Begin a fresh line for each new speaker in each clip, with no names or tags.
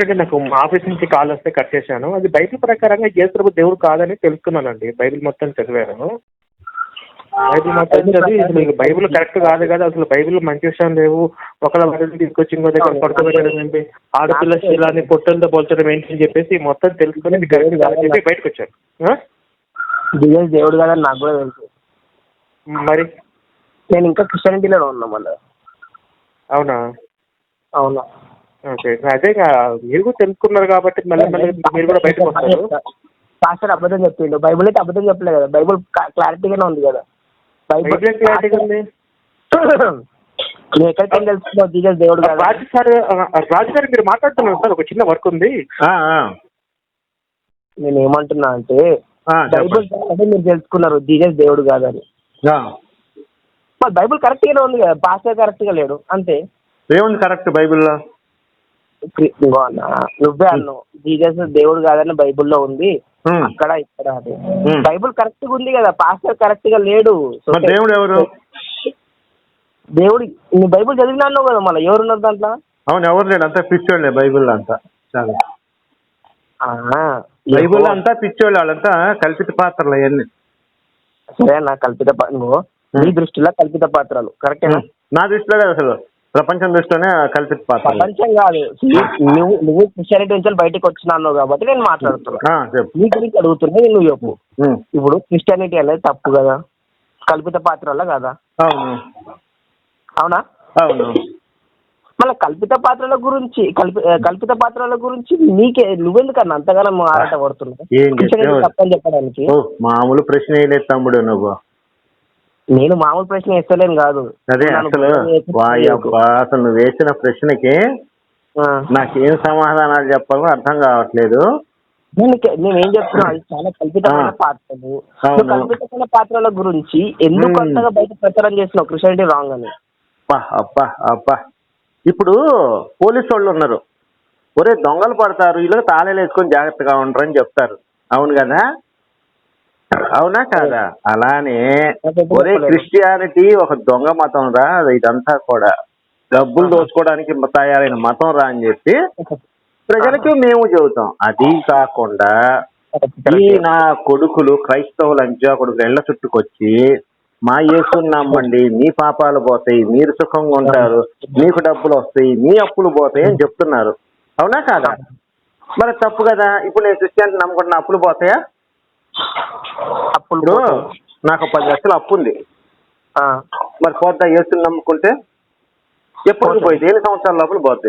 Sorry నాకు office నుంచి call వస్తే కట్ చేశాను. అది బైబిల్ ప్రకారంగా యేసు ప్రభు దేవుడు కాదని తెలుసుకున్నానండి. బైబిల్ మొత్తం చదివాను. బైబిల్ మొత్తం చదివి అసలు బైబిల్ కరెక్ట్ కాదు కదా. అసలు బైబిల్ మంచి విషయం లేవు. ఒకళ్ళ వరకు తీసుకొచ్చి ఇంకో దగ్గర ఏంటి? ఆడపిల్ల శీలాన్ని పొట్టలతో పోల్చడం ఏంటి అని చెప్పేసి మొత్తం తెలుసుకొని కాదని చెప్పి బయటకు వచ్చాను.
దేవుడు కాదని నాకు కూడా తెలుసు.
మరి?
నేను ఇంకా క్రిస్టియానిటీలో ఉన్నా మళ్ళీ.
అవునా?
అవునా?
ఓకే. అదే మీరు కూడా తెలుసుకున్నారు కాబట్టి మళ్ళీ మళ్ళీ మీరు కూడా బయటకు వస్తారు.
పాస్టర్ అబద్ధం చెప్పిండు. బైబుల్ అయితే అబద్ధం చెప్పలే కదా. బైబుల్ క్లారిటీగానే ఉంది కదా.
బైబిల్ క్లారిటీగా ఉంది?
ఎక్కడికి జీసస్ దేవుడు
రాజు సార్ రాజు గారు మీరు మాట్లాడుతున్నారు సార్ ఒక చిన్న వర్క్ ఉంది.
నేను ఏమంటున్నా అంటే బైబుల్. అంటే మీరు తెలుసుకున్నారు జీసస్ దేవుడు కాదని.
ఆ.
మరి బైబుల్ కరెక్ట్ గానే ఉంది కదా. పాస్టర్ కరెక్ట్గా లేడు. అంతే.
ఏముంది కరెక్ట్ బైబిల్లో?
నువ్వే అన్నావు. జీసస్ దేవుడు కాదని బైబుల్లో ఉంది. అక్కడ ఇక్కడ
ఉమ్.
బైబుల్ కరెక్ట్గా ఉంది కదా. పాస్టర్ కరెక్ట్గా లేడు
దేవుడు ఎవరు?
దేవుడు నీ బైబుల్ చదివినా అన్నావు కదా మళ్ళీ. ఎవరున్నారు దాంట్లో?
అవును ఎవరు లేడు? అంతా పిచ్చోళ్ళే బైబిల్లో అంతా. చాలా.
ఆ,
బైబిల్లో అంతా పిచ్చోళ్ళు వాళ్ళంతా కల్పిత పాత్రలు అవన్నీ.
సరే అన్న కల్పిత నువ్వు నీ దృష్టిలో కల్పిత పాత్రలు. కరెక్టేనా
నా దృష్టిలో లేదు అసలు. ప్రపంచం దృష్టిలోనే కల్పిత పాత్రలు
ప్రపంచం కాదు. నువ్వు నువ్వు క్రిస్టియానిటీ నుంచి బయటకు వచ్చినా అన్నావు కాబట్టి నేను మాట్లాడుతున్నా.
ఆ, చెప్పు.
నీ గురించి అడుగుతున్నా నువ్వు చెప్పు. ఇప్పుడు క్రిస్టియానిటీ అనేది తప్పు కదా? కల్పిత పాత్రల కదా?
అవును.
అవునా? మళ్ళీ కల్పిత పాత్రల గురించి కల్పిత పాత్రల గురించి నీకే నువ్వెందుకన్నా అంతగానో ఆరాట పడుతున్నావు? తప్పని చెప్పడానికి?
మామూలు ప్రశ్న వేయలేదు తమ్ముడు నువ్వు.
నేను మామూలు ప్రశ్న వేస్తలేను కాదు.
అదే అసలు వాయబ్బా అసలు నువ్వు వేసిన ప్రశ్నకి. నాకేం సమాధానాలు చెప్పాలో అర్థం కావట్లేదు.
నేను నేను ఏం చెప్తున్నా అది చాలా కల్పితమైన. పాత్రలు. కల్పితమైన పాత్రల గురించి ఎందుకు. అంతగా బయట ప్రచారం చేస్తున్నావు? క్రిస్టియానిటీ రాంగ్ అని.
అబ్బా అబ్బా అబ్బా. ఇప్పుడు పోలీసు వాళ్ళు ఉన్నారు. ఒరే దొంగలు పడతారు. ఇలా తాళాలు వేసుకొని జాగ్రత్తగా ఉండరు అని చెప్తారు. అవును కదా? అవునా కాదా? అలానే ఒరే క్రిస్టియానిటీ ఒక దొంగ మతం రా ఇదంతా కూడా. డబ్బులు దోచుకోవడానికి తయారైన మతం రా అని చెప్పి ప్రజలకి మేము చెబుతాం. అది కాకుండా ఈ నా కొడుకులు క్రైస్తవ లంచా కొడుకులు ఇళ్ళ చుట్టుకొచ్చి మా యేసుని నమ్మండి మీ పాపాలు పోతాయి మీరు సుఖంగా ఉంటారు మీకు డబ్బులు వస్తాయి మీ అప్పులు పోతాయి అని చెప్తున్నారు. అవునా కాదా? మరి తప్పు కదా? ఇప్పుడు నేను క్రిస్టియానిటీ నమ్ముకుంటున్న అప్పులు పోతాయా?
పోతాయి.
నాకు పది లక్షలు అప్పు ఉంది.
ఆ.
మరి పోతా యేసుని నమ్ముకుంటే ఎప్పుడు పోయింది ఎన్ని సంవత్సరాల లోపల పోద్ది.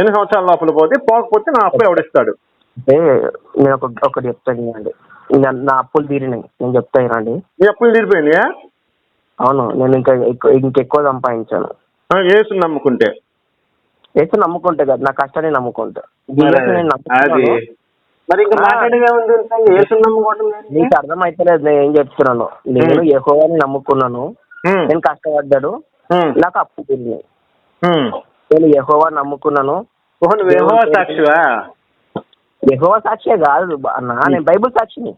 ఎన్ని సంవత్సరాల లోపల పోతే పోకపోతే నా అప్పు ఎవడిస్తాడు
నేను ఒక ఒకటి చెప్తాను వినండి. నా- అప్పులు తీరినాయి. నేను చెప్తా వినండి.
నీ అప్పులు తీరిపోయినాయా?
అవును. నేను ఇంకా ఇంకెక్కువ సంపాదించాను.
యేసుని నమ్ముకుంటే?
వేసి నమ్ముకుంటే కదా. నా కష్టాన్ని నమ్ముకుంటా.
అది మరి ఇంకా. మాట్లాడేదే ఉంది నమ్ముకోవడం.
నీకు అర్థమైతలేదు నేను ఏం చెప్తున్నాను నేను యెహోవాని నమ్ముకున్నాను. నేను కష్టపడ్డాడు. నాకు అప్పు
ఉమ్.
నేను యెహోవా నమ్ముకున్నాను
యెహోవా సాక్షివా
యెహోవా సాక్షి కాదు అన్న నేను బైబుల్ సాక్షిని.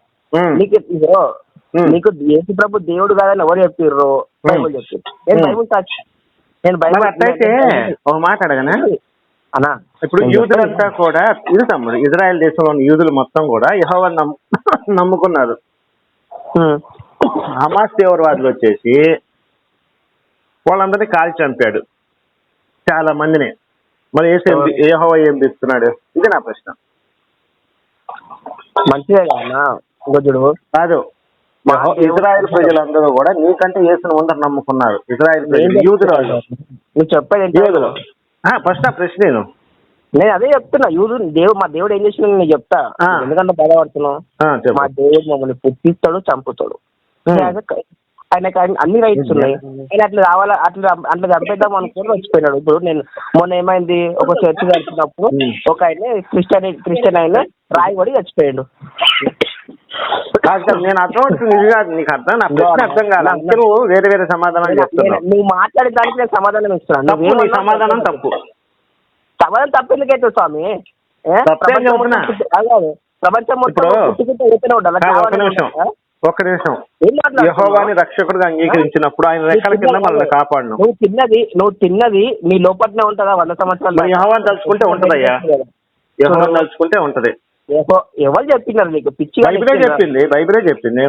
నీకు
ఉమ్.
నీకు యేసు ప్రభు దేవుడు కాదని ఎవరు చెప్పిర్రు బైబుల్ చెప్పి నేను. బైబుల్ సాక్షి నేను బైబుల్
అట్లయితే ఒక మాట అడగనా
అన్నా
ఇప్పుడు యూదులంతా కూడా ఇది తమ్ముడు ఇజ్రాయెల్ దేశంలోని యూదులు మొత్తం కూడా యెహోవా నమ్ము నమ్ముకున్నారు. హమాస్ తీవ్రవాదులు వచ్చేసి వాళ్ళందరినీ కాల్చి చంపాడు. చాలా మందిని. మరి ఏసు యెహోవా ఏం బిస్తున్నాడు ఇది నా ప్రశ్న.
మంచిదే కదా చూడు.
కాదు. ఇజ్రాయెల్ ప్రజలందరూ కూడా నీకంటే యేసును ముందర నమ్ముకున్నారు. ఇజ్రాయెల్ ప్రజలు వాళ్ళు
నువ్వు చెప్పేది
యూదులు. ఫస్ట్ ఆ ప్రశ్న నేను.
నేను అదే చెప్తున్నా యూదు దేవుడు మా దేవుడు ఏం చేసిన నేను చెప్తా. ఎందుకంటే బాధపడుతున్నావు? మా దేవుడు మమ్మల్ని పుట్టిస్తాడు చంపుతాడు. ఆయనకు అన్ని- రైట్స్ ఉన్నాయి. ఆయన అట్లా రావాలా అట్లా అట్లా చంపేద్దాం అనుకుని వచ్చిపోయినాడు ఇప్పుడు నేను మొన్న ఏమైంది? ఒక చర్చ్ కడుతున్నప్పుడు
ఉమ్.
ఒక ఆయన క్రిస్టియన్ క్రిస్టియన్ ఆయన రాయి పడి చచ్చిపోయాడు.
కాదు నేను అర్థం ఇది కాదు నీకు అర్థం నా ప్రశ్న అర్థం కాదు. అందుకే నువ్వు వేరే వేరే సమాధానాలు
నేను-
చెప్తున్నావు.
నువ్వు మాట్లాడే దానికి నేను సమాధానం ఇస్తున్నాను.
తప్పు నీ సమాధానం తప్పు.
సమాధానం తప్పు ఎందుకైతే స్వామి? ప్రపంచం. మొత్తం
ఒక నిమిషం. యహోవాని రక్షకుడుగా అంగీకరించినప్పుడు ఆయన రెక్కల కింద మనల్ని కాపాడను.
నువ్వు తిన్నది నువ్వు తిన్నది నీ లోపట్నే ఉంటుందా? వంద సంవత్సరాలు
యెహోవాని తలుచుకుంటే ఉంటదయ్యా. యహోవాని తలుచుకుంటే ఉంటది.
ఎవరు చెప్పినారు నీకు? పిచ్చి
బైబిలే చెప్పింది? బైబిలే చెప్పింది.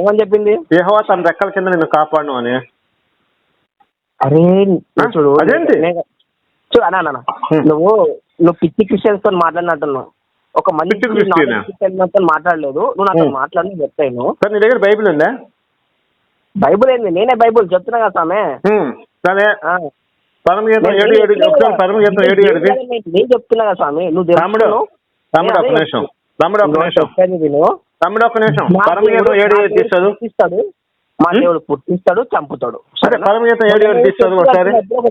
ఏమని చెప్పింది?
యెహోవా తన రెక్కల కింద నిన్ను కాపాడను అని.
అరే? చూడు
అదేంటి?
చూడు అన్నా. నువ్వు నువ్వు పిచ్చి క్రిస్టియన్స్తో మాట్లాడినట్టున్నావు. ఒక మంచి
పిచ్చి క్రిస్టియనా?
క్రిస్టియన్? తో మాట్లాడలేదు. నువ్వు నాతో
హ్మ్.
మాట్లాడి చెప్తాను.
సార్ నీ దగ్గర బైబిల్ ఉందా?
బైబుల్ ఏంది? నేనే బైబుల్ చెప్తున్నా కదా సామె.
సరే. ఏడు ఏడు ఏడు
నేను- నేను చెప్తున్నా కదా స్వామి. నువ్వు
తమ్ముడు
అదే
నిమిషం. తమ్ముడు
నువ్వు
నిమిషం. తమ్ముడు ఒక్క నిమిషం. పరమగీతం ఏడు తీస్తాడు?
పుట్టిస్తాడు. మా? దేవుడు పుట్టిస్తాడు చంపుతాడు.
సరే? పరమగీతం ఏడు ఏడు తీస్తాడు ఒకసారి.
ఒక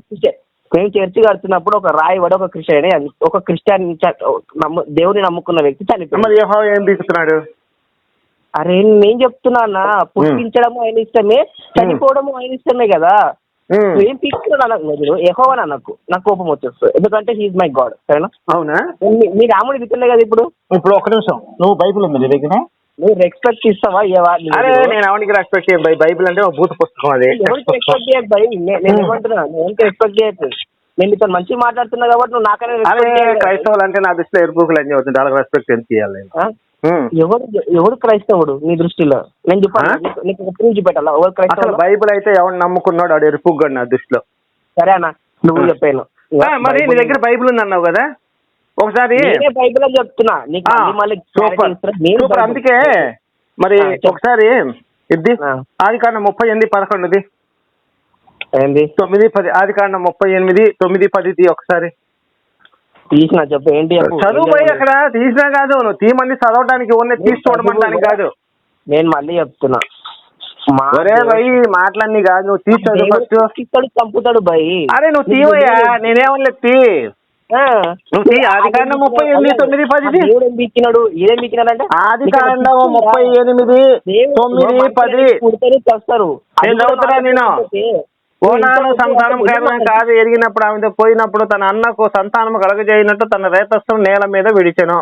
మేము చర్చి కడుతున్నప్పుడు ఒక రాయి పడి ఒక క్రిస్టియన్ ఒక క్రిస్టియన్ నమ్ము దేవుని నమ్ముకున్న వ్యక్తి
యెహోవా ఏం తీస్తున్నాడు?
అరే నేను చెప్తున్నా పుట్టించడము ఆయన ఇష్టమే చనిపోవడము ఆయన ఇష్టమే కదా. నువ్వేం తీసుకున్నాడు అనకు ఎహోవని అనకు నాకు. కోపం వచ్చేస్తుంది. ఎందుకంటే హీఈ్ మై గాడ్ సరేనా?
అవునా?
మీ- రాముడు దిక్కులే కదా ఇప్పుడు?
ఇప్పుడు ఒక్క నిమిషం. నువ్వు బైబిల్ ఉంది నీ దగ్గర
నువ్వు రెస్పెక్ట్ ఇస్తావా? నీకు?
అరే నేను అవనికి రెస్పెక్ట్ చేయను? బై- బైబిల్ అంటే ఒక భూత పుస్తకం అది.
రెస్పెక్ట్ భయ్ నే- నేను ఏమంటున్నా? నేను రెస్పెక్ట్ చేయకు నేను నీతో మంచిగా మాట్లాడుతున్నా కాబట్టి నువ్వు నాకనే.
క్రైస్తవులు అంటే నా దృష్టిలో ఎరుపుకులు అని అవుతుంది వాళ్ళకి రెస్పెక్ట్ ఎంత చేయాలి.
ఎవడు ఎవడు క్రైస్తవుడు నీ దృష్టిలో? నేను చెప్పాను? నీకు- ఒక ఎవరు క్రైస్తవుడు?
బైబిల్ అయితే ఎవరు నమ్ముకున్నాడు ఆడు ఎరుపుగాడు నా దృష్టిలో.
సరే అన్న నువ్వు. చెప్పాను.
మరి నీ దగ్గర బైబిల్ ఉంది అన్నావు కదా? ఒకసారి
బైబిల్ చెప్తున్నా. నీకు.
అందుకే మరి. ఒకసారి ఇది. ఆది కాండం ముప్పై ఎనిమిది పదకొండుది.
ఏంది?
తొమ్మిది పది ఆది కాండం ముప్పై ఎనిమిది తొమ్మిది పదిది ఒకసారి.
తీసిన చెప్పు ఏంటి
చదువు పోయి అక్కడ తీసినా కాదు నువ్వు తీమంది చదవడానికి ఓన్లీ తీసి చూడమంటానికి కాదు.
నేను మళ్ళీ చెప్తున్నా. మా
ఒరే
దేవుడు-
భయ్ మాటలన్నీ కాదు నువ్వు తీసి చదువు
దేవుడు
ఫస్ట్.
పుట్టిస్తాడు, చంపుతాడు భయ్
అరే నువ్వు తీవయ్యా నేనేమని తీ. నువ్వు తీ, ఆది కాండం ముప్పై ఎనిమిది, తొమ్మిది,
దేవుడు ఏం బీకినాడంటే
ఆది కాండం ముప్పై? ఎనిమిది తొమ్మిది పది.
పుడతారు చేస్తారు
నేను చదువుతున్నా నేను. ఓనాను సంతానం కారణం కాదు ఎరిగినప్పుడు ఆమెతో పోయినప్పుడు తన అన్నకు సంతానం కలగజేయనట్టు తన రేతస్థం నేల మీద విడిచెను.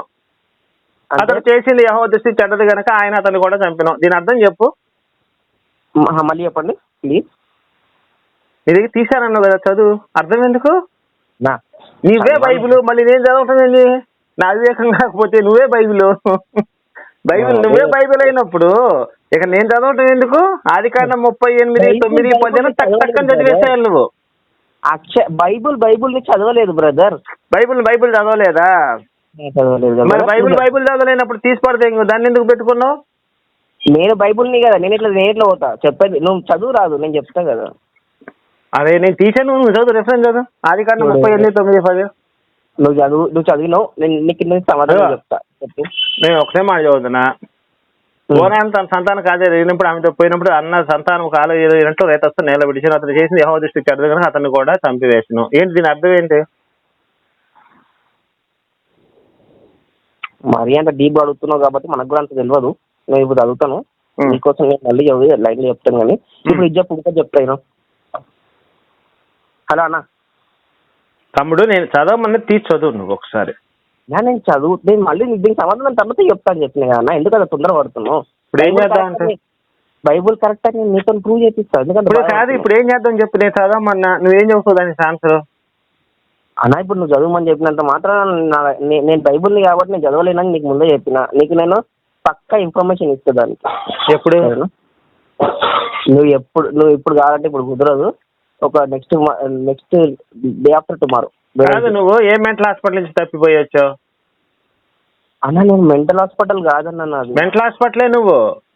అతను చేసింది యహో దృష్టి చెడ్డది గనక ఆయన అతను కూడా చంపిన. దీని అర్థం చెప్పు.
మళ్ళీ చెప్పండి ప్లీజ్
దగ్గర తీశానన్నావు కదా చదువు. అర్థం ఎందుకు? నీవే బైబిల్ మళ్ళీ నేను చదవటం ఏంది? నా వివేకం కాకపోతే నువ్వే బైబిల్. బైబిల్ నువ్వే బైబిల్ అయినప్పుడు ఇక నేను చదవటం ఎందుకు? ఆది కాండం ముప్పై ఎనిమిది తొమ్మిది పదిహేను అని చదివేసేయాలి నువ్వు.
అక్ష బైబుల్ బైబుల్ని చదవలేదు బ్రదర్.
Bible Bible చదవలేదా. మరి బైబిల్ బైబిల్ చదవలేనప్పుడు తీసి పడితే ఇంకో దాన్ని ఎందుకు పెట్టుకున్నావు?
నేను బైబుల్ని కదా నేను ఇట్లా నేను ఇట్లా పోతా. చెప్పేది నువ్వు చదువు రాదు నేను చెప్తా కదా.
అరే నేను తీసాను నువ్వు చదువు రిఫరెన్స్ చదువు. ఆది కాండం ముప్పై ఎనిమిది తొమ్మిది పది.
నువ్వు చదువు నువ్వు చదివినావు నేను నీకు నేను సమాధానం. చెప్తా చెప్పు
నేను ఒకటే మాట చదువుతున్నా ఓనాన్ తన సంతానం కాదే ఎరిగినప్పుడు ఆమెతో పోయినప్పుడు అన్న సంతానం కాలు ఎరిగినట్టు రేతస్తూ నేల విడిచిన అతను చేసింది యహో దృష్టి చెడ్డది కనుక అతన్ని కూడా చంపివేసిన ఏంటి దీని అర్థం ఏంటి
మరీ అంత డీప్ అడుగుతున్నావు కాబట్టి మనకు కూడా అంత తెలియదు నేను ఇప్పుడు చదువుతాను. నీకోసం నేను మళ్ళీ చదివి లైన్లో చెప్తాను కానీ ఇప్పుడు ఇది చెప్పు ఇంకా చెప్తాను హలో అన్న
తమ్ముడు నేను చదవమని తీసి చదువు నువ్వు ఒకసారి.
నా నేను చదువు నేను మళ్ళీ నీకు దీనికి సమాధానం తర్వాత చెప్తాను చెప్పిన కదా అన్న. ఎందుకు అంత తొందర పడుతున్నావు
ఇప్పుడు ఏం చేద్దాం అంటే?
బైబుల్ కరెక్ట్ అని నేను నీతో ప్రూవ్ చేపిస్తాను ఎందుకంటే
ఇప్పుడు కాదు ఇప్పుడు ఏం చేద్దాం చెప్పు. నేను చదవమన్నా నువ్వేం చెబుతావు దానికి ఆన్సర్
అన్న ఇప్పుడు నువ్వు చదవమని చెప్పినంత మాత్రం నా- నే- నేను బైబుల్ని కాబట్టి నేను చదవలేనని నీకు ముందే చెప్పిన. నీకు నేను పక్కా ఇన్ఫర్మేషన్ ఇస్తా దానికి.
ఎప్పుడు?
సరేనా? నువ్వు ఎప్పుడు నువ్వు ఇప్పుడు కావాలంటే ఇప్పుడు కుదరదు. ఒక next next day after tomorrow
కాదు నువ్వు ఏ మెంటల్ హాస్పిటల్ నుంచి తప్పిపోయి వచ్చావు?
అన్న నేను మెంటల్ హాస్పిటల్ కాదన్న నాది.
మెంటల్ హాస్పిటలే నువ్వు?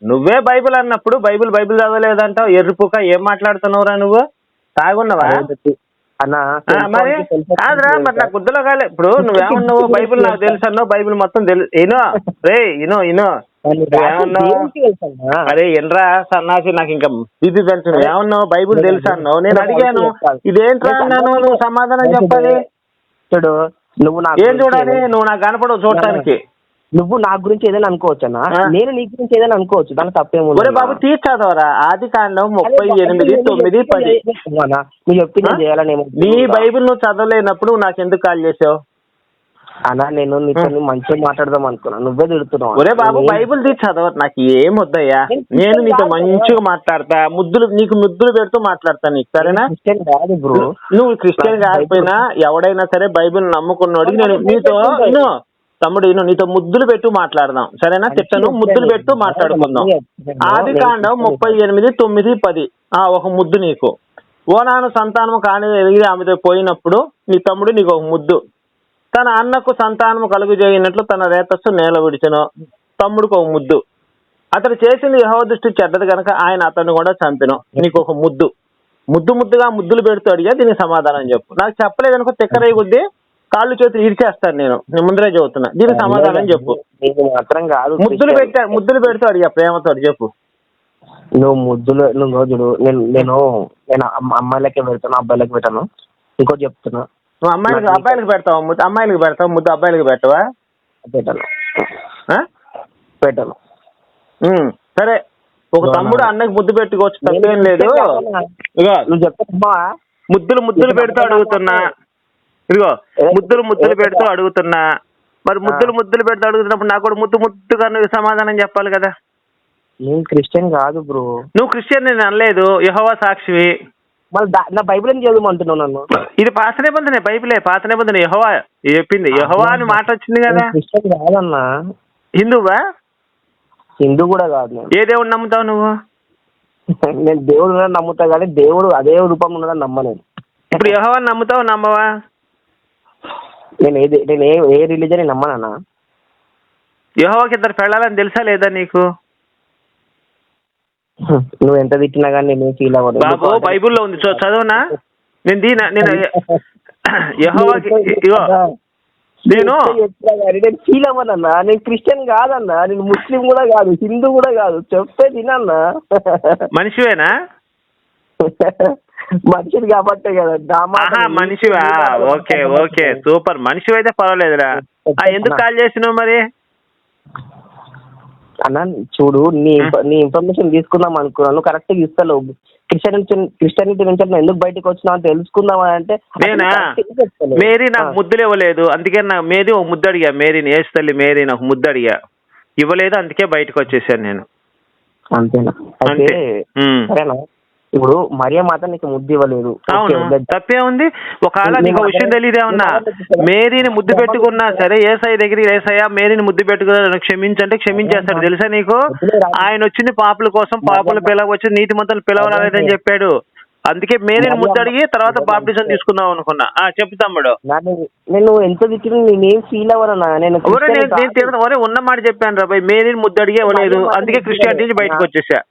నువ్వే బైబిల్ అన్నప్పుడు బైబిల్ బైబిల్ చదవలేదంటావు. ఎర్రిపుక ఏం మాట్లాడుతున్నావురా నువ్వు? తాగున్నావా?
అన్న
ఆ, మరి కాదురా మరి నాకు గుద్దలో కాలే. ఇప్పుడు నువ్వేమన్నావు? బైబిల్ నాకు తెలుసు అన్నావు బైబిల్ మొత్తం తెలుసు ఇనో రే ఇనో ఇనో. అరే ఎన్రా సన్నాసి నాకు ఇంకా బీపీ పెంచు ఏమన్నావు? బైబిల్ తెలుసు అన్నావు? నేను అడిగాను. ఇదేంట్రా అన్నాను? నువ్వు సమాధానం చెప్పాలి.
చూడు నువ్వు నా
ఏం చూడాలి? నువ్వు నాకు కనపడవు చూడటానికి.
నువ్వు నా గురించి ఏదైనా అనుకోవచ్చు అన్న.
ఆ.
నేను నీ గురించి ఏదైనా అనుకోవచ్చు. దాని తప్పేముంది
ఒరే బాబు తీసి చదవరా? ఆది కాండం ముప్పై ఎనిమిది తొమ్మిది పది.
నువ్వు
ఆ?
చేయాలని
నీ బైబిల్ నువ్వు చదవలేనప్పుడు నాకు ఎందుకు కాల్ చేసావు?
అన్నా నేను నీతో మంచిగా మాట్లాడదాం అనుకున్నా. నువ్వే తిడుతున్నావు
ఒరే బాబు
నేను-
బైబిల్ తీసి చదవ నాకు ఏం వద్దయ్యా. నేను నీతో మంచిగా మాట్లాడతా. ముద్దులు నీకు ముద్దులు పెడుతూ మాట్లాడతా నీకు సరేనా?
క్రిస్టియన్ కాదు బ్రో.
నువ్వు క్రిస్టియన్ కాకపోయినా ఎవడైనా సరే బైబిల్ నమ్ముకున్నోడికి నేను నీతో ఇను తమ్ముడు నీతో ముద్దులు పెట్టు మాట్లాడదాం. సరేనా? తిట్టను ముద్దులు పెట్టు మాట్లాడుకుందాం. ఆది కాండం ముప్పై ఎనిమిది తొమ్మిది పది. ఆ ఒక ముద్దు నీకు. ఓనాను సంతానము కాని ఎదిగి ఆమెతో పోయినప్పుడు నీ తమ్ముడు నీకు ఒక ముద్దు. తన అన్నకు సంతానము కలుగు చేయనట్లు తన రేతస్సు నేల విడిచెను. తమ్ముడికి ఒక ముద్దు. అతడు చేసింది యహో దృష్టి చెడ్డది కనుక ఆయన అతన్ని కూడా చంపెను. నీకు ఒక ముద్దు. ముద్దు ముద్దుగా ముద్దులు పెడుతూ అడిగా దీనికి సమాధానం చెప్పు. నాకు చెప్పలేదు అనుకో తిక్కరై కొద్దీ కాళ్ళు చేతులు ఇరిచేస్తాను నేను. నేను ముందరే చెబుతున్నా. దీనికి సమాధానం చెప్పు.
మాత్రం కాదు
ముద్దులు. పెట్టా ముద్దులు పెడుతూ అడిగా ప్రేమతో చెప్పు.
నువ్వు ముద్దులు నువ్వు రోజుడు నేను నేను నేను అమ్మ- అమ్మాయిలకే పెడతాను అబ్బాయిలకి పెట్టాను. ఇంకోటి చెప్తున్నా.
నువ్వు అమ్మాయిలకి అబ్బాయిలకి పెడతావా ముద్దు అమ్మాయిలకి పెడతావు? ముద్దు అబ్బాయిలకి పెట్టవా
పెట్టాను? పెట్టాను.
సరే. ఒక తమ్ముడు అన్నకి ముద్దు పెట్టుకోవచ్చు తప్పేం లేదు. ఇగో
నువ్వు చెప్తావా
ముద్దులు ముద్దులు పెడుతూ అడుగుతున్నా. ఇదిగో ముద్దులు ముద్దులు పెడుతూ అడుగుతున్నా. మరి ముద్దులు ముద్దులు పెడుతూ అడుగుతున్నప్పుడు నాకు కూడా ముద్దు ముద్దుగా నువ్వు సమాధానం చెప్పాలి కదా.
నేను క్రిస్టియన్ కాదు బ్రో.
నువ్వు క్రిస్టియన్ నేను అనలేదు. యహోవా సాక్షివి.
మళ్ళీ నా బైబిల్ ఏం చదవమంటున్నావు నన్ను?
ఇది పాత నిబంధనే బైబిలే పాత నిబంధన యహోవా చెప్పింది? యహోవా అని మాట వచ్చింది కదా.
క్రిస్టియన్ కాదన్నా.
హిందువా?
హిందూ కూడా కాదు
ఏ దేవుడు నమ్ముతావు నువ్వు?
నేను దేవుడు నమ్ముతా కానీ దేవుడు అదే రూపం ఉన్నదని నమ్మను
ఇప్పుడు యహోవా నమ్ముతావు నమ్మవా?
నేను ఏది నేను ఏ ఏ రిలీజన్ నమ్మనన్నా?
యహోవాకి ఇద్దరు పెళ్ళాలని తెలుసా లేదా నీకు?
నువ్వు ఎంత తిట్టినా కానీ నేను ఫీల్ అవ్వదు
బాబు బైబిల్లో ఉంది చదవనా? నేను దీన నేను యహోవాకి నేను
నేను ఫీల్ అవ్వనన్నా. నేను క్రిస్టియన్ కాదన్నా. నేను ముస్లిం కూడా కాదు హిందూ కూడా కాదు. చెప్తే తినన్నా
మనిషివేనా?
మనిషిని కాబట్టే కదా
ఆహా మనిషివా? Okay okay super. మనిషివైతే పర్వాలేదురా. ఆ, ఎందుకు కాల్ చేసినావు మరి?
అన్న చూడు నీ నీ ఇన్ఫర్మేషన్ తీసుకుందాం అనుకున్నాను. కరెక్ట్గా ఇస్తలేవు క్రిస్టియానిటీ క్రిస్టియానిటీ నుంచి ఎందుకు బయటకు వచ్చినావు అని తెలుసుకుందాం అని అంటే
నేనా. మేరీ నాకు. ముద్దులు ఇవ్వలేదు. అందుకే నాకు మేరీ ఒక ముద్దు అడిగా. మేరీని ఏసు తల్లి మేరీ నాకు ముద్దు అడిగా. ఇవ్వలేదు అందుకే బయటకు వచ్చేసాను నేను.
అంతేనా?
అంతే.
సరేనా? ఇప్పుడు మరియ మాత నీకు ముద్దు ఇవ్వలేదు.
అవును. తప్పే ఉంది. ఒకవేళ నీకు విషయం తెలియదేమన్నా? మేరీని ముద్దు పెట్టుకున్నా సరే ఏసఐ దగ్గర ఏసయ్య మేరీని ముద్దు పెట్టుకున్నా క్షమించంటే క్షమించేస్తాడు. తెలుసా నీకు? ఆయన వచ్చింది పాపుల కోసం పాపుల పిలవ వచ్చి నీతి మంతులు పిలవరాలేదని చెప్పాడు. అందుకే మేరీని ముద్దు అడిగి తర్వాత బాప్టిజం తీసుకుందాం అనుకున్నా. ఆ చెప్పు తమ్ముడు.
నాన్న, నేను ఎంత నేనేం ఫీల్ అవ్వనన్నా? నేను
నేను ఉన్న మాట చెప్పాను రా భయ్ మేరీని ముద్దు అడిగే ఇవ్వలేదు. అందుకే క్రిస్టియానిటీ నుంచి బయటకు వచ్చేసా.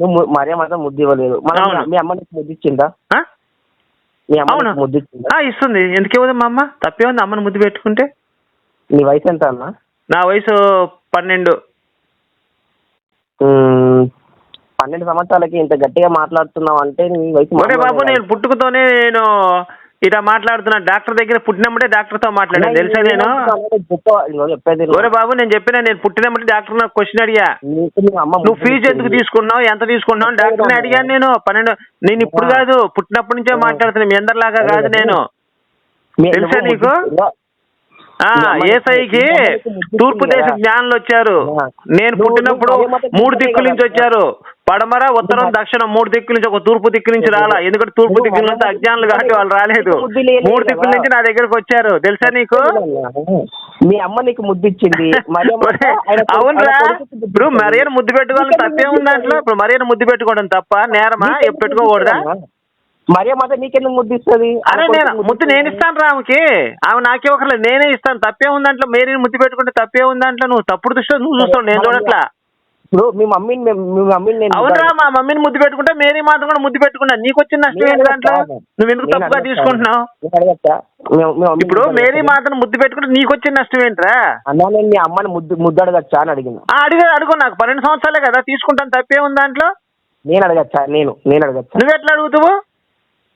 నువ్వు ము- మరియ మాత ముద్దు ఇవ్వలేదు. మన. మీ అమ్మ నీకు ముద్దు ఇచ్చిందా? మీ అమ్మ ముద్దు ఇచ్చిందా?
ఇస్తుంది. ఎందుకు ఇవ్వదు మా అమ్మ? తప్పే ఉంది అమ్మని ముద్దు పెట్టుకుంటే.
నీ వయసు ఎంత అన్న?
నా వయసు పన్నెండు.
పన్నెండు సంవత్సరాలకి ఇంత గట్టిగా మాట్లాడుతున్నావు అంటే నీ వయసు
బాబు నేను పుట్టుకతోనే నేను ఇలా మాట్లాడుతున్నా. డాక్టర్ దగ్గర పుట్టినప్పుడే డాక్టర్తో మాట్లాడాను తెలుసా నేను. ఒరే బాబు నేను చెప్పిన నేను పుట్టినప్పుడు డాక్టర్ నాకు క్వశ్చన్ అడిగా. నువ్వు ఫీజు. ఎందుకు తీసుకున్నావు ఎంత తీసుకున్నావు డాక్టర్ని అడిగాను నేను. పన్నెండు నేను ఇప్పుడు కాదు పుట్టినప్పటి నుంచే మాట్లాడుతున్నా. మీ అందరిలాగా కాదు నేను. తెలుసా నీకు? ఏసైకి తూర్పు దేశ? జ్ఞానులు వచ్చారు. నేను పుట్టినప్పుడు మూడు దిక్కుల నుంచి. వచ్చారు. పడమర ఉత్తరం దక్షిణం మూడు దిక్కుల నుంచి ఒక తూర్పు దిక్కు నుంచి రాలా. ఎందుకంటే తూర్పు దిక్కుల నుంచి అజ్ఞానులు కాబట్టి వాళ్ళు రాలేదు. మూడు. దిక్కుల నుంచి నా దగ్గరకు వచ్చారు. తెలుసా నీకు?
మీ అమ్మ నీకు ముద్దు ఇచ్చింది. మరియ మాత
ఒరే,
ఆయన కొడుకు-
అవునరా ఇప్పుడు. మరియను ముద్దు పెట్టుకోవడం
నీకెందుకు
తప్పే ఉంది దాంట్లో? ఇప్పుడు మరియను ముద్దు పెట్టుకోవడం తప్ప నేరమా? పెట్టుకోకూడదా?
మరియ మాత నీకెందుకు ముద్దు ఇస్తుంది?
అరే నేను ముద్దు నేను ఇస్తాను రా ఆమెకి. ఆమె నాకే ఒకర్లేదు. నేనే ఇస్తాను. తప్పే ఉంది దాంట్లో. మేరీని ముద్దు పెట్టుకుంటే తప్పే ఉంది దాంట్లో. నువ్వు తప్పుడు దృష్టిలో నువ్వు చూస్తావు నేను చూడట్లా.
ఇప్పుడు మీ మమ్మీని మేము- మీ మమ్మీని నేను
అవునరా మా మమ్మీని ముద్దు పెట్టుకుంటే మేరీ మాత్రం కూడా ముద్దు పెట్టుకున్నా. నీకు వచ్చిన నష్టం ఏంటి దాంట్లో? నువ్వు ఎందుకు తప్పుగా? తీసుకుంటున్నావు?
నేను. అడగచ్చా? మీ- మీ మమ్మీని
ఇప్పుడు
ముద్దు
మేరీ
అడగచ్చా?
మాత్రం ముద్దు పెట్టుకుంటే నీకు వచ్చిన నష్టం ఏంట్రా
అన్నా నేను మీ అమ్మని ముద్దు ముద్దు అడగచ్చా అని అడిగిన.
ఆ, అడిగా అడుగు నాకు. పన్నెండు సంవత్సరాలే కదా తీసుకుంటాను తప్పే ఉంది దాంట్లో?
నేను అడగచ్చా? నేను నేను అడగచ్చా?
నువ్వు ఎట్లా అడుగుతావు?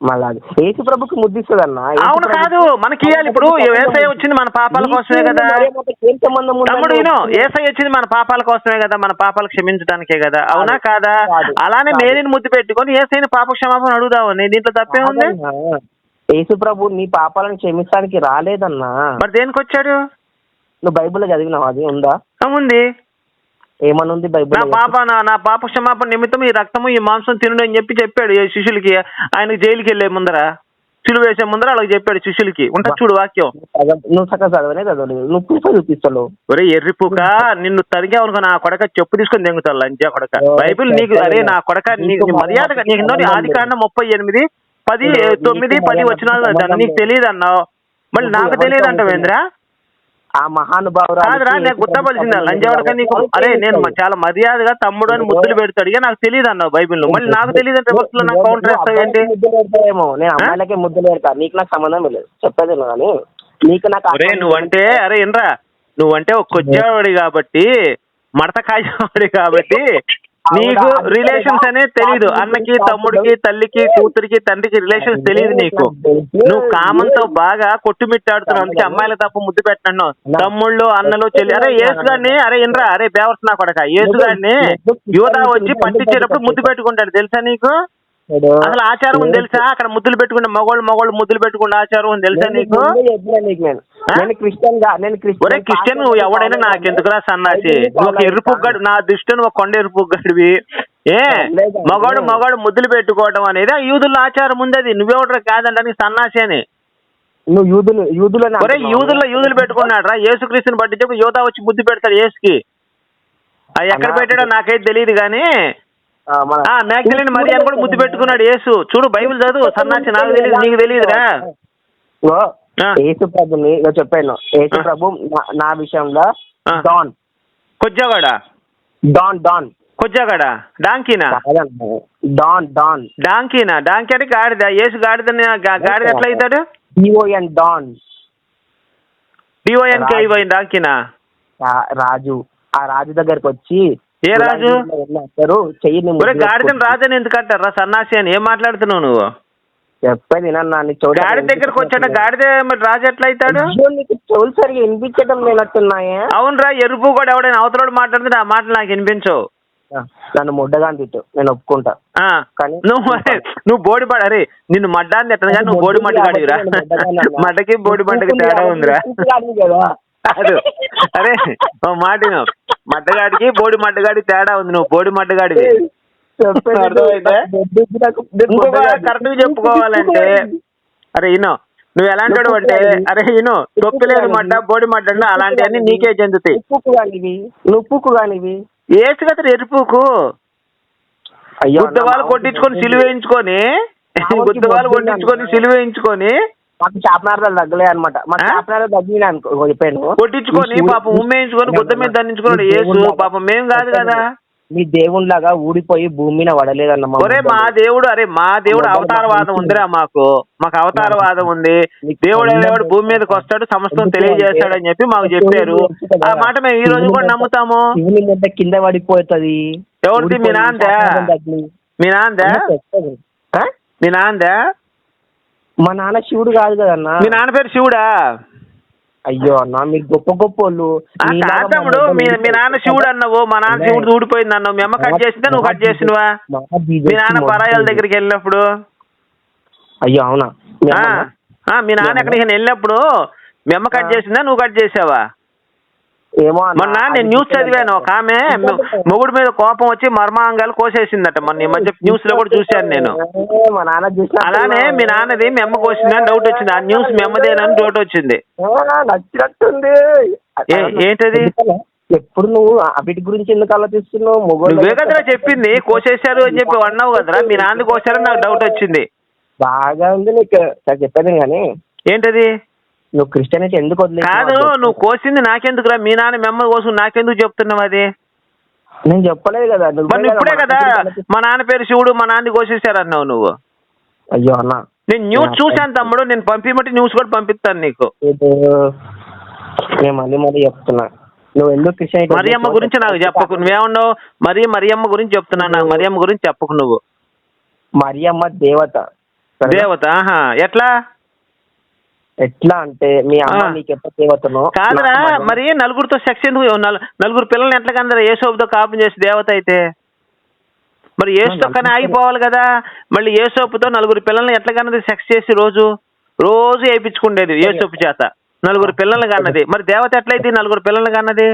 మళ్ళా. యేసు ప్రభుకి అన్న
అవును కాదు మనకి ఇవ్వాలి ఇప్పుడు. ఏసఐ వచ్చింది మన పాపాల కోసమే కదా.
ఏం సంబంధం?
తమ్ముడు ఏసై వచ్చింది మన పాపాల కోసమే కదా మన పాపాలు క్షమించడానికే కదా. అవునా కాదా. అలానే. మేరీని ముద్దు పెట్టుకొని ఏసైని పాప క్షమాపణ అడుగుదావు నీ దీంట్లో తప్పే ఉంది.
యేసు ప్రభు నీ పాపాలను క్షమించడానికి రాలేదన్నా.
మరి దేనికి వచ్చాడు
నువ్వు బైబిల్లో చదివినావు? అది ఉందా?
ఉంది
ఏమనుంది
నా
బైబిల్
పాప నా నా పాప క్షమాపణ నిమిత్తం ఈ రక్తము ఈ మాంసం తినడు అని చెప్పి చెప్పాడు ఈ శిష్యులకి. ఆయనకి జైలుకి వెళ్ళే ముందర సిలువ వేసే ముందర అలాగ చెప్పాడు శిష్యులకి. ఉంటా చూడు వాక్యం.
నువ్వు చక్కగా చదవనే చదవలేదు. నువ్వు ప్రూఫ్ చూపిస్తావు
ఒరే ఎర్రిపుక నిన్ను తరిగావు నా కొడక చెప్పు తీసుకొని దెంగుతా లంచా కొడక. బైబిల్ నీకు అరే నా కొడక నీకు మర్యాదగా నీకు ఆది కాండం ముప్పై ఎనిమిది పది తొమ్మిది పది వచ్చిన నీకు తెలియదు అన్నావు మళ్ళీ నాకు తెలియదు అంటావేంద్రా?
ఆ
గుర్తపలిసిందా లంజావడక నీకు? అరే నేను చాలా మర్యాదగా తమ్ముడు అని ముద్దులు పెడతాడు. ఇక నాకు తెలియదు అన్నావు బైబిల్ మళ్ళీ నాకు తెలియదు అంటే ముద్దులు నాకు కౌంటర్ వేస్తావేంటి?
ముద్దులు నేను అమ్మాయిలకే ముద్దులు పెడతా. నీకు నాకు సంబంధం లేదు. చెప్పేది కానీ నీకు నాకు
అరే నువ్వంటే అరే ఇన్రా నువ్వంటే ఒక కొచ్చేవాడి కాబట్టి మడత కాజేవాడి కాబట్టి నీకు రిలేషన్స్ అనేది తెలియదు అన్నకి తమ్ముడికి తల్లికి కూతురికి తండ్రికి రిలేషన్స్ తెలియదు నీకు. నువ్వు కామంతో బాగా కొట్టుమిట్టాడుతున్నావు. అందుకే అమ్మాయిల తప్ప ముద్దు పెట్టను తమ్ముళ్ళు అన్నలు చెల్లి. అరే యేసుగాడిని అరే ఇన్రా అరే బేవర్స్ నా కొడక. యేసుగాడిని యువత వచ్చి పట్టించేటప్పుడు ముద్దు పెట్టుకుంటాడు. తెలుసా నీకు? అసలు ఆచారం ఉంది తెలుసా? అక్కడ ముద్దులు పెట్టుకునే మగోళ్ళు మగోళ్ళు ముద్దులు పెట్టుకునే ఆచారం ఉంది తెలుసా నీకు?
నేను. క్రిస్టియన్ నేను
ఒరే క్రిస్టియన్ నువ్వు ఎవడైనా నాకెందుకురా సన్నాసి? ఒక ఎరుపుగ్గాడు నా దృష్టి నువ్వు ఒక కొండ ఎరుపుగ్గాడివి ఏ? మగవాడు మగవాడు ముద్దులు పెట్టుకోవడం అనేది యూదుల ఆచారం ఉంది అది. నువ్వెవడరా కాదంటానికి సన్నాసి అని.
నువ్వు యూదులు యూదులు
ఒరే యూదుల్లో యూదులు పెట్టుకున్నాడు రా. యేసుక్రీస్తుని బట్టి చెప్పి యువత వచ్చి బుద్ధి పెడతాడు యేసుకి. అది ఎక్కడ పెట్టాడో నాకైతే తెలియదు కానీ మ్యాగ్దలిన్ మరి అని కూడా ముద్దు పెట్టుకున్నాడు యేసు. చూడు బైబిల్ చదువు. సన్నాసి నాకు తెలియదు నీకు తెలియదురా.
యేసు ప్రభుని చెప్పాను. యేసు
ఆ.
ప్రభు నా- విషయంలో. Don.
కొజ్జాగాడా?
Don don.
కొజ్జాగాడా? డాంకీనా.
Don don.
డాంకీనా? Donkey అంటే గాడిద. యేసు గాడిదని గా- గాడిద ఎట్లా అవుతాడు
డిఓఎన్ డాన్.
డిఓఎన్కే ఇవ్వండి డాంకీనా?
రాజు. ఆ రాజు దగ్గరికి వచ్చి
ఏ రాజు? గాడిదని. రాజని ఎందుకు అంటారా సన్నాసి అని? ఏం మాట్లాడుతున్నావు నువ్వు?
చెప్పేది వినన్నా నీ చోట
గాడిద దగ్గరకు వచ్చాడు. గాడిద మరి రాజు ఎట్లా అవుతాడు?
అయ్యో, నీకు చెవులు సరిగా వినిపించడం లేనట్టున్నాయే.
అవునరా ఎరుపు కూడా ఎవడైనా అవతలోడు మాట్లాడితే ఆ మాటలు నాకు వినిపించవు.
నన్ను ముడ్డగా తిట్టు నేను ఒప్పుకుంటా.
ఆ,
కానీ-
నువ్వు నువ్వు బోడి పడ అరే నిన్ను మడ్డాన్ని ఎట్టను కానీ నువ్వు బోడి మడ్డ. మడ్డకి బోడి మడ్డకి తేడా ఉందిరా.
కదా.
అరే ఓ మాట. మడ్డగాడికి బోడి మడ్డగాడి తేడా ఉంది నువ్వు బోడి మడ్డగాడివి.
నాకు-
ఇంకొక కరెక్ట్ చెప్పుకోవాలంటే అరే ఇను నువ్వు ఎలాంటి వాడు అంటే అరే ఇను తొప్పి లేదు మడ్డ బోడి మడ్డ అలాంటివన్నీ నీకే చెందుతాయి.
కానివి
ఏసు కదా ఎరుపుకు? గుద్దవాళ్ళు కొట్టించుకొని సిలువేయించుకొని గుద్దవాళ్ళు కొట్టించుకొని సిలువేయించుకొని
మాకు శాపనార్థాలు తగ్గలే అనమాట మా? శాపనార్థాలు తగ్గినా అనుకో చెప్పాను.
కొట్టించుకొని పాపం ఉమ్మేయించుకొని గుద్ద మీద దండించుకున్నాడు యేసు పాపం మేం కాదు కదా.
మీ దేవుళ్ళగా ఊడిపోయి భూమి మీద పడలేదన్న
ఒరే మా దేవుడు అరే మా దేవుడు అవతారవాదం ఉందిరా మాకు మాకు. అవతారవాదం ఉంది. దేవుడు అనేవాడు భూమి మీదకి వస్తాడు సమస్తం తెలియజేస్తాడు అని చెప్పి మాకు చెప్పారు. ఆ మాట మేము ఈ రోజు కూడా నమ్ముతాము.
కింద పడిపోతుంది.
ఎవరిది? మీ నాన్నదా? మీ నాన్నదా మీ నాన్నదా
మా నాన్న శివుడు కాదు కదన్నా.
మీ నాన్న పేరు శివుడా?
అయ్యో అన్న మీరు గొప్ప గొప్ప వాళ్ళు
తమ్ముడు మీ మీ నాన్న శివుడు. అన్నావు మా నాన్న శివుడు ఊడిపోయింది అన్నావు మీ అమ్మ కట్ చేసిందా నువ్వు కట్ చేసినవా? మీ నాన్న పరాయాల దగ్గరికి వెళ్ళినప్పుడు?
అయ్యో అవునా. మీ
నాన్న ఎక్కడికి వెళ్ళినప్పుడు మీ అమ్మ కట్ చేసిందా నువ్వు కట్ చేసావా?
ఏమో.
మొన్న నేను న్యూస్ చదివాను ఒక ఆమె మొగుడు మీద కోపం వచ్చి మర్మాంగాలు కోసేసిందట. మొన్న ఈ మధ్య న్యూస్లో కూడా చూశాను నేను.
మా నాన్న చూసిన
అలానే మీ నాన్నది మీ అమ్మ కోసిందని డౌట్ వచ్చింది. ఆ న్యూస్ మీ అమ్మదేనని డౌట్ వచ్చింది.
నచ్చినట్టుంది.
ఏంటది?
ఎప్పుడు నువ్వు వీటి గురించి ఎందుకు ఆలోచిస్తున్నావు మొగోళ్ళు
నువ్వే కదరా చెప్పింది. కోసేశారు అని చెప్పి అన్నావు కదరా. మీ నాన్న కోసారని నాకు డౌట్ వచ్చింది.
బాగా ఉంది నీకు. నాకు చెప్పాను కానీ
ఏంటది?
నువ్వు క్రిస్టియనిటీ ఎందుకు
కాదు నువ్వు కోసింది నాకెందుకురా? మీ నాన్న మీ అమ్మ కోసం నాకెందుకు చెప్తున్నావు అది?
నేను చెప్పలేదు కదా నువ్వే
మరి నువ్వు ఇప్పుడే కదా మా నాన్న పేరు శివుడు మా నాన్న కోసేశారన్నావు నువ్వు.
అయ్యో అన్న.
నేను న్యూస్ చూశాను తమ్ముడు నేను పంపిమట్టి న్యూస్ కూడా పంపిస్తాను నీకు.
నేను మళ్ళీ మళ్ళీ చెప్తున్నా. నువ్వు ఎందుకు క్రిస్టియనిటీ
మరియమ్మ గురించి నాకు చెప్పకు. నువ్వేమన్నావు? మరి మరియమ్మ గురించి చెప్తున్నా నాకు. మరియమ్మ గురించి చెప్పకు నువ్వు.
మరియమ్మ దేవత. సరేనా?
దేవత ఆహా. ఎట్లా?
ఎట్లా అంటే మీ అమ్మ. నీకు ఎట్లా దేవతనో
కాదురా మరి నలుగురితో సెక్స్ ఎందుకు నలు- నలుగురు పిల్లల్ని ఎట్లా కందరా ఏసోపుతో కాపం చేసి దేవత అయితే? మరి ఏసుతో కానీ ఆగిపోవాలి కదా? మళ్ళీ ఏసోపుతో నలుగురు పిల్లల్ని ఎట్లా కన్నది సెక్స్ చేసి రోజు? రోజు వేయించుకుండేది యేసొప్పు చేత. నలుగురు పిల్లల్ని కన్నది. మరి దేవత ఎట్లయితే నలుగురు పిల్లల్ని కన్నది?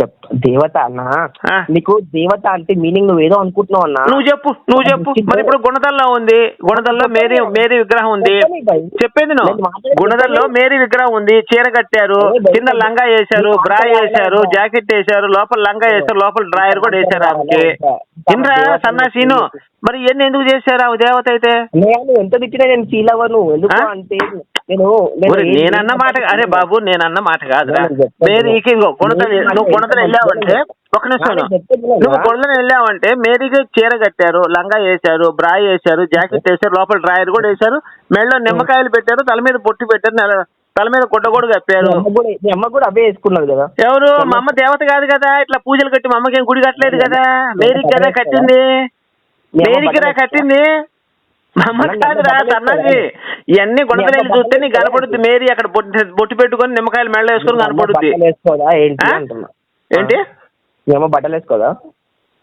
చెప్ దేవత అన్న. నీకు దేవత అంటే మీనింగ్ నువ్వు ఏదో అనుకుంటున్నావు అన్న.
నువ్వు చెప్పు నువ్వు చెప్పు. మరి ఇప్పుడు గుణదల్లో ఉంది. గుణదల్లో మేరీ మేరీ విగ్రహం ఉంది. చెప్పేది నువ్వు. గుణదల్లో మేరీ విగ్రహం ఉంది. చీర కట్టారు. కింద లంగా వేశారు. బ్రా వేశారు. జాకెట్ వేశారు. లోపల లంగా వేశారు. లోపల డ్రాయర్ కూడా వేశారు ఆమెకి. ఇంద్రా సన్నాసీను మరి ఇవన్నీ ఎందుకు చేశారు ఆ దేవత అయితే?
ఎంత తిట్టినా నేను ఫీల్ అవ్వను. ఎందుకు? అంటే నేను
నేనన్న మాట అరే బాబు నేనన్న మాట కాదురా.
చెప్పేది
మేరీకి గుణదల నువ్వు గుణదల వెళ్ళావంటే ఒక నిమిషం? నువ్వు గుణదల వెళ్ళావంటే మేరీకి చీర కట్టారు లంగా వేశారు బ్రా వేశారు జాకెట్ వేశారు లోపల డ్రాయర్ కూడా వేశారు మెడలో నిమ్మకాయలు పెట్టారు తల మీద పొట్టు పెట్టారు తల మీద గుడ్డ కూడా కప్పారు.
అమ్మ కూడా అవే వేసుకున్నది కదా.
ఎవరు? మా అమ్మ దేవత కాదు కదా ఇట్లా పూజలు కట్టి మా అమ్మకి ఏం గుడి కట్టలేదు కదా? మేరీకి కదా. కట్టింది. మేరీకి రా కట్టింది. కాదురా సన్నది ఇవన్నీ గుణదలెళ్ళి చూస్తే నీకు కనపడుద్ది. మేరీ అక్కడ బొట్టు బొట్టు పెట్టుకొని నిమ్మకాయలు మెడలో వేసుకొని కనపడుద్ది.
ఏంటి
ఆ?
అంటున్నా.
ఏంటి?
మీ అమ్మ బట్టలు వేసుకోదా?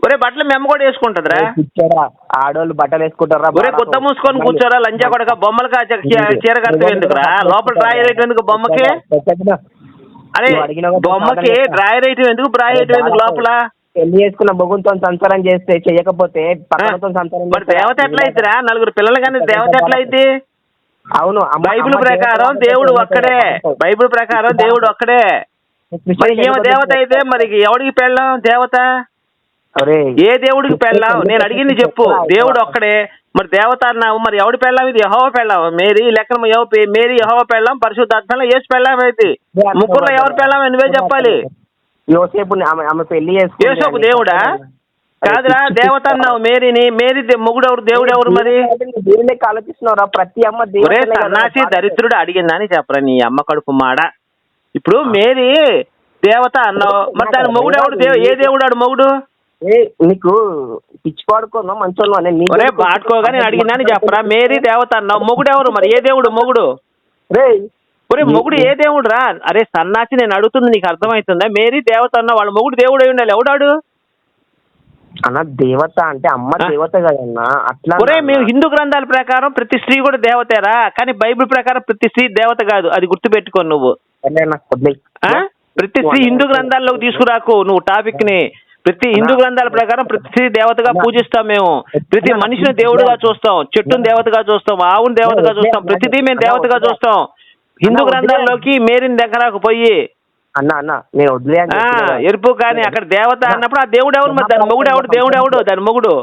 ఒరే బట్టలు మేము కూడా వేసుకుంటదిరా.
ఆడోళ్ళు బట్టలు వేసుకుంటారా?
ఒరే కొత్త మూసుకొని కూర్చోరా లంచా కొడక. బొమ్మలకి చీర కడతావు ఎందుకురా? లోపల డ్రాయర్ వేయటం ఎందుకు బొమ్మకి? అరే బొమ్మకి. డ్రాయర్ వేయటం ఎందుకు? బ్రా వేయటం ఎందుకు లోపల?
పెళ్ళి చేసుకున్న బొగులతో సంసారం చేస్తే చెయ్యకపోతే పక్కనతో సంసారం
మరి? దేవత ఎట్లా అయితేరా నలుగురు పిల్లలు కానీ దేవత ఎట్లా అయితే
అవును
బైబిల్ ప్రకారం దేవుడు ఒక్కడే. బైబిల్ ప్రకారం దేవుడు ఒక్కడే. మరి ఏమో దేవత అయితే మరి ఎవడికి పెళ్ళాం దేవత? ఏ దేవుడికి పెళ్ళాం? నేను అడిగింది చెప్పు? దేవుడు ఒక్కడే. మరి దేవత అన్నావు. మరి ఎవడి పెళ్ళాం ఇది? యహోవ పెళ్ళాం. మేరీ లెక్కన యహో మేరీ యహోవ పెళ్ళాం. పరిశుద్ధాత్మలో ఏసు పెళ్ళాం అయితే. ముగ్గురులో ఎవరు పెళ్ళాం? నువ్వే చెప్పాలి.
యోసేపు ఆమె ఆమె పెళ్ళి చేసుకుంది
యేసోపు దేవుడా? కాదురా దేవత అన్నావు మేరీని. మేరీ మొగుడు ఎవరు దేవుడు ఎవరు మరి?
దేవుని లెక్క ఆలోచిస్తున్నారా ప్రతి అమ్మ దేవుడే.
దరిద్రుడు అడిగిందని చెప్పరా నీ అమ్మ కడుపు మాడ. ఇప్పుడు మేరీ దేవత అన్నావు. మరి దాని మొగుడు ఎవడు దేవు ఏ దేవుడు ఆడు మొగుడు
నీకు పిచ్చి పాడుకోను మంచోళ్ళు అని
ఒరే బాడుకోగానే అడిగిందని చెప్పరా? మేరీ దేవత అన్నావు. మొగుడు ఎవరు మరి? ఏ దేవుడు మొగుడు?
రేయ్
ఒరే మొగుడు ఏ దేవుడు రా అరే సన్నాసి నేను అడుగుతుంది నీకు అర్థమవుతుందా? మేరీ దేవత అన్న వాళ్ళ మొగుడు దేవుడు అయి ఉండాలి. ఎవడాడు?
అన్న దేవత అంటే అమ్మ? దేవత కదన్నా. అట్లా
ఒరే. మేము హిందూ గ్రంథాల ప్రకారం ప్రతి స్త్రీ కూడా దేవతేరా? కానీ బైబిల్ ప్రకారం ప్రతి స్త్రీ దేవత కాదు. అది గుర్తుపెట్టుకో నువ్వు.
నాకు వదిలేయ్.
ఆ? ప్రతి స్త్రీ హిందూ గ్రంథాల్లోకి తీసుకురాకు. నువ్వు టాపిక్ని ప్రతి హిందూ గ్రంథాల ప్రకారం ప్రతి స్త్రీ దేవతగా పూజిస్తాం మేము. ప్రతి మనిషిని దేవుడుగా చూస్తాం. చెట్టును దేవతగా చూస్తాం. ఆవుని దేవతగా చూస్తాం. ప్రతిదీ మేము దేవతగా చూస్తాం. హిందూ గ్రంథాల్లోకి మేరిన్ దగ్గరకు పోయి.
అన్న అన్న నేను వదిలే
ఎరుపు కానీ అక్కడ దేవత అన్నప్పుడు ఆ దేవుడు ఎవరు? మరి దాని మొగుడు ఎవడు? దేవుడు ఎవడు? దాని మొగుడు.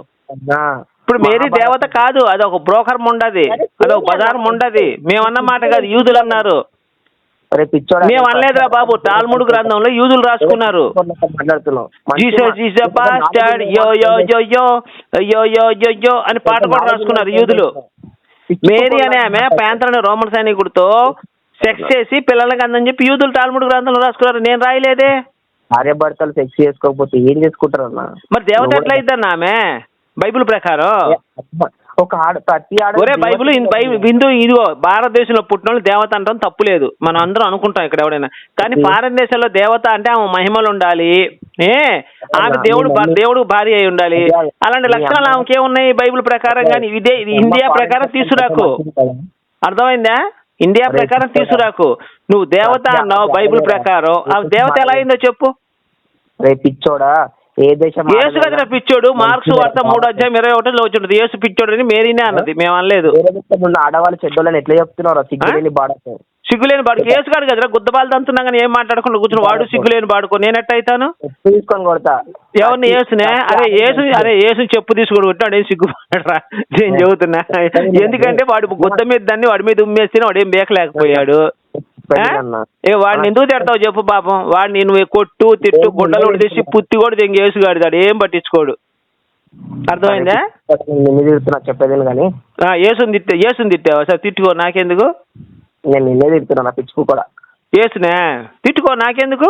ఇప్పుడు మేరీ దేవత కాదు అది ఒక బ్రోకర్ ఉండదు అది ఒక బజారం ఉండదు మేమన్న మాట కాదు యూదులు అన్నారు. మేము అనలేదురా బాబు. తాల్ముడు గ్రంథంలో యూదులు రాసుకున్నారు. అని పాట కూడా రాసుకున్నారు యూదులు. మేరీ అనే ఆమె పేంతరని రోమన్ సైనికుడితో సెక్స్ చేసి పిల్లలకి అందని చెప్పి యూదులు తాల్ముడు గ్రంథంలో రాసుకున్నారు. నేను రాయలేదే.
భార్య భర్తలు సెక్స్ చేసుకోకపోతే ఏం చేసుకుంటారు అన్న
మరి దేవత ఎట్లా అయిద్దన్న ఆమె? బైబిల్ ప్రకారం.
ఒక ఆడ ప్రతి ఆడ
ఒరే బైబిల్ బైబిల్ హిందూ ఇదిగో భారతదేశంలో పుట్టిన వాళ్ళు దేవత అంటాం తప్పు లేదు. మనం అందరం అనుకుంటాం ఇక్కడ ఎవడైనా కానీ భారతదేశంలో దేవత అంటే ఆమె మహిమలు ఉండాలి. ఏ ఆమె దేవుడు దేవుడు భార్య అయి ఉండాలి. అలాంటి లక్షణాలు ఆమెకి ఏమున్నాయి బైబిల్ ప్రకారం కానీ? ఇదే ఇది ఇండియా ప్రకారం తీసుకురాకు. అర్థమైందా? ఇండియా ప్రకారం తీసుకురాకు. నువ్వు దేవత అన్నావు బైబిల్ ప్రకారం. ఆ దేవత ఎలా అయిందో చెప్పు.
రే పిచ్చోడా ఏ దేశం
యేసు కదిన పిచ్చోడు మార్క్స్ వార్త మూడు అధ్యాయం ఇరవై ఒకటిలో వచ్చింది యేసు పిచ్చోడు అని మేరీనే అన్నది. మేము అనలేదు.
ఆడవాళ్ళు చెడ్డోళ్ళని ఎట్లా చెప్తున్నారు? సిగ్గులేని బాడకు
సిగ్గులేని బాడుకు యేసు కాడు కదరా గుద్దబాలు తంతున్నా కానీ ఏం మాట్లాడకుండా కూర్చుని వాడు సిగ్గులేని బాడుకో నేను ఎట్ట అవుతాను
తీసుకొని కొడతా?
ఎవరిని యేసునే అరే యేసు అరే యేసు చెప్పు తీసుకుని కొట్టాడు ఏం సిగ్గుపడరా? నేను చెబుతున్నా. ఎందుకంటే వాడు గుద్ద మీద దాన్ని వాడి మీద ఉమ్మేస్తే వాడు ఏం బేకలేకపోయాడు? ఏ వాడిని ఎందుకు తిడతావు చెప్పు పాపం? వాడిని నువ్వు కొట్టు తిట్టు గుడ్డలు తెచ్చి పుత్తి కూడా తెంగి యేసుగాడు దాడు ఏం పట్టించుకోడు. అర్థమైందా?
చెప్పేది కానీ.
ఆ, యేసుని తిట్టా యేసుని తిట్టావా? సరే తిట్టుకో. నాకెందుకు?
నేను నిన్నే తిడుతున్నా నా పిచ్చుకు కూడా.
యేసునే తిట్టుకో నాకెందుకు?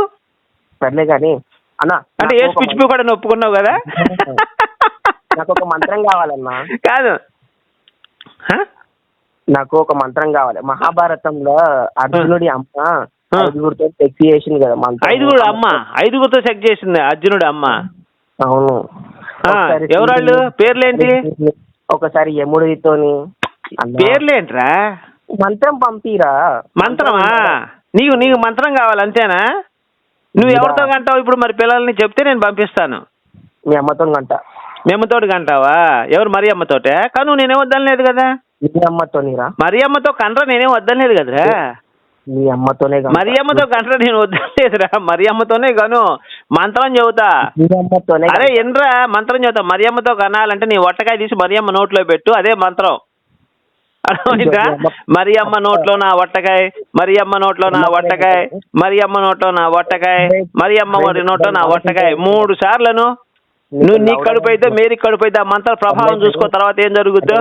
సర్లే కానీ అన్న
అంటే
నాకు
యేసు
ఒక
పిచ్చి కూడా ఒప్పుకున్నావు కదా?
నాకు ఒక మంత్రం కావాలన్నా.
కాదు?
నాకు ఒక మంత్రం కావాలి. మహాభారతంలో అర్జునుడి అమ్మ. ఐదుగురితో సెక్స్ చేసింది కదా మంత్రం.
ఐదుగురు అమ్మ. ఐదుగురితో సెక్ చేసింది అర్జునుడు అమ్మ.
అవును.
ఎవరాళ్ళు? పేర్లేంటి?
ఒకసారి యముడితోని
పేర్లేంట్రా?
మంత్రం పంపిరా?
మంత్రమా? నీకు నీకు మంత్రం కావాలి అంతేనా? నువ్వు ఎవరితో కంటావు? ఇప్పుడు మరి పిల్లల్ని చెప్తే నేను పంపిస్తాను.
మీ అమ్మతో గంట
మీ అమ్మతోటి కంటావా? ఎవరు మరి అమ్మతోటే? కానీ నేనేం వద్దనలేదు కదా.
మీ అమ్మతోనిరా
మరి అమ్మతో కండ్రా నేనేం వద్దనలేదు కదరా.
మీ అమ్మతోనే.
మరి అమ్మతో కండ్రా నేను వద్దనలేదురా. మరి అమ్మతోనే కాను. మంత్రం చెబుతా. అరే ఎన్రా మంత్రం చెబుతా. మరి అమ్మతో కనాలంటే నీ వట్టకాయ తీసి మరి అమ్మ నోట్లో పెట్టు. అదే మంత్రం. అర్థమైందా? మరి అమ్మ. నోట్లో నా వట్టకాయ మరి అమ్మ నోట్లో నా వట్టకాయ మరి అమ్మ నోట్లో నా వట్టకాయ మరి అమ్మ వారి నోట్లో నా వట్టకాయ. మూడు సార్లను నువ్వు నీ కడుపు అయితే మేరీ కడుపు అయితే ఆ మంత్ర ప్రభావం చూసుకో తర్వాత ఏం జరుగుద్దో?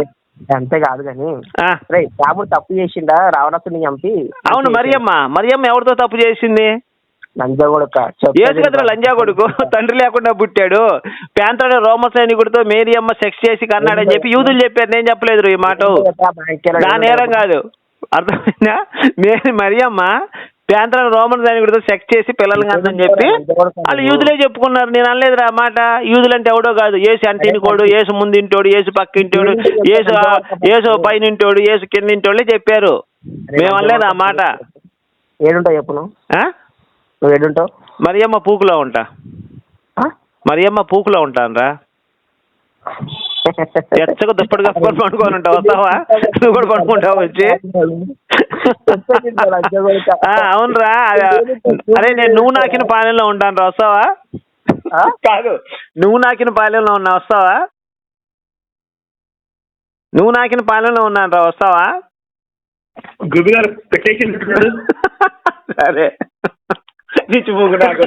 అంతే కాదు కానీ రాముడు తప్పు చేసిండా? రావణాసుని చంపి?
అవును మరియమ్మ మరియమ్మ ఎవరితో తప్పు చేసింది? కదరా లంజా కొడుకు? తండ్రి లేకుండా పుట్టాడు. ప్యాంతడు రోమ సైనికుడితో మేరీ అమ్మ సెక్స్ చేసి కన్నాడని చెప్పి యూదులు చెప్పారు. నేను చెప్పలేదు ఈ మాట నా నేరం కాదు. అర్థమైందా? మేరీ మరియమ్మ ప్యాంతడ రోమన్ సైనికుడితో సెక్స్ చేసి పిల్లల్ని కందని చెప్పి వాళ్ళు యూదులే చెప్పుకున్నారు. నేను అనలేదురా మాట. యూదులు అంటే ఎవడో కాదు. ఏసు అంటినికోడు ఏసు ముందింటోడు ఏసు పక్కింటోడు ఏసు ఏసు పైనింటోడు ఏసు కిందింటోళ్ళే చెప్పారు. మేము అనలేదు ఆ మాట?
ఏడుంటావు చెప్పు నువ్వు ఏడుంటావు
మరియమ్మ పూకులో ఉంటా? మరియమ్మ పూకులో ఉంటానరా. ఎచ్చగా దుప్పటి కప్పుకొని పడుకొని ఉంటావు వస్తావా? నువ్వు కూడా పడుకుంటావు వచ్చి. ఆ, అవునరా అరే నేను నువ్వు నాకిన పాలెంలో ఉంటాను రా వస్తావా?
ఆ?
కాదు నువ్వు నాకిన పాలెంలో ఉన్నా వస్తావా? నువ్వు నాకిన పాలెంలో ఉన్నాను రా వస్తావా?
గుబి గారు పెట్టేసి
సరే. పిచ్చి పూకు నాకు